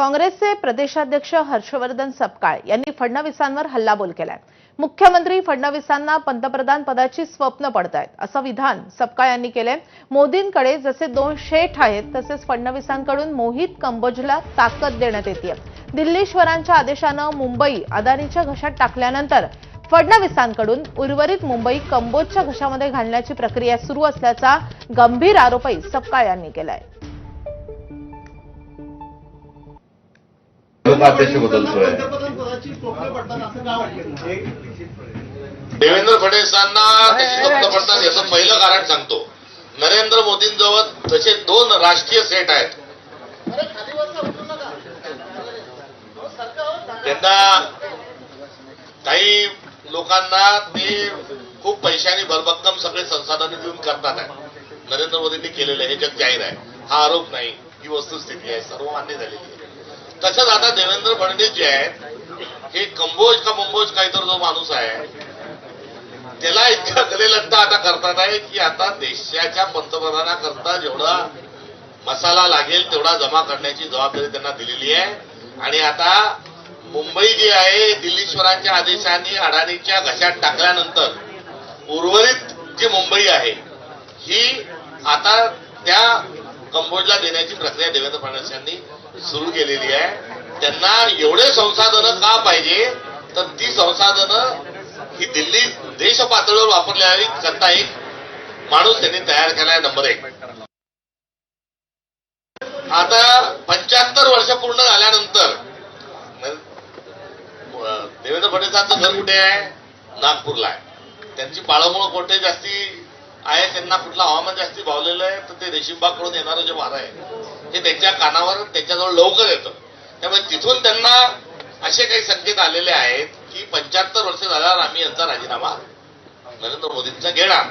काँग्रेसचे प्रदेशाध्यक्ष हर्षवर्धन सपकाळ यांनी फडणवीसांवर हल्लाबोल केलाय. मुख्यमंत्री फडणवीसांना पंतप्रधान पदाची स्वप्न पडतायत असं विधान सपकाळ यांनी केलंय. मोदींकडे जसे दोन शेठ आहेत तसेच फडणवीसांकडून मोहित कंबोजला ताकद देण्यात येते दिल्लीश्वरांच्या आदेशानं मुंबई अदानीच्या घशात टाकल्यानंतर फडणवीसांकडून उर्वरित मुंबई कंबोजच्या घशामध्ये घालण्याची प्रक्रिया सुरू असल्याचा गंभीर आरोपही सपकाळ यांनी केलाय. उपाध्यक्ष बदलतोय पंतप्रधान पदाची स्वप्न पडतात असं का वाटतं देवेंद्र फडणवीसांना कशी स्वप्न पडतात याचं पहिलं कारण सांगतो. नरेंद्र मोदींजवळ तसे दोन राष्ट्रीय सेट आहेत. हो. त्यांना काही लोकांना ते खूप पैशाने भरभक्कम सगळे संसाधने देऊन करतात आहे. नरेंद्र मोदींनी केलेलं हे जग जाहीर आहे. हा आरोप नाही. ही वस्तुस्थिती आहे. सर्व मान्य झालेली आहे. तसंच आता देवेंद्र फडणवीस जे आहेत हे कंबोज का मुंबोज काहीतरी जो माणूस आहे त्याला इतका गलेलट्टा आता करतात आहे की आता देशाच्या पंतप्रधानाकरता जेवढा मसाला लागेल तेवढा जमा करण्याची जबाबदारी त्यांना दिलेली आहे. आणि आता मुंबई जी आहे दिल्लीश्वरांच्या आदेशाने अडाणीच्या घशात टाकल्यानंतर उर्वरित जी मुंबई आहे ही आता त्या कंबोजला देण्याची प्रक्रिया देवेंद्र फडणवीस यांनी सुरू केलेली आहे. त्यांना एवढे संसाधनं का पाहिजे? तर ती संसाधनं ही दिल्ली देश पातळीवर वापरली करता एक माणूस त्यांनी तयार केलाय नंबर एक. आता पंच्याहत्तर वर्ष पूर्ण झाल्यानंतर देवेंद्र फडणवीसांचं घर कुठे आहे? नागपूरला आहे. त्यांची पाळंमुळं कोठे जास्ती आहे त्यांना कुठलं हवामान जास्ती भावलेलं आहे तर ते रेशीमबागकडून येणारं जे वारं आहे ते त्यांच्या कानावर त्यांच्याजवळ लवकर येतं. त्यामुळे तिथून त्यांना असे काही संकेत आलेले आहेत की पंच्याहत्तर वर्ष झाल्यावर आम्ही यांचा राजीनामा नरेंद्र मोदींचा घेणार.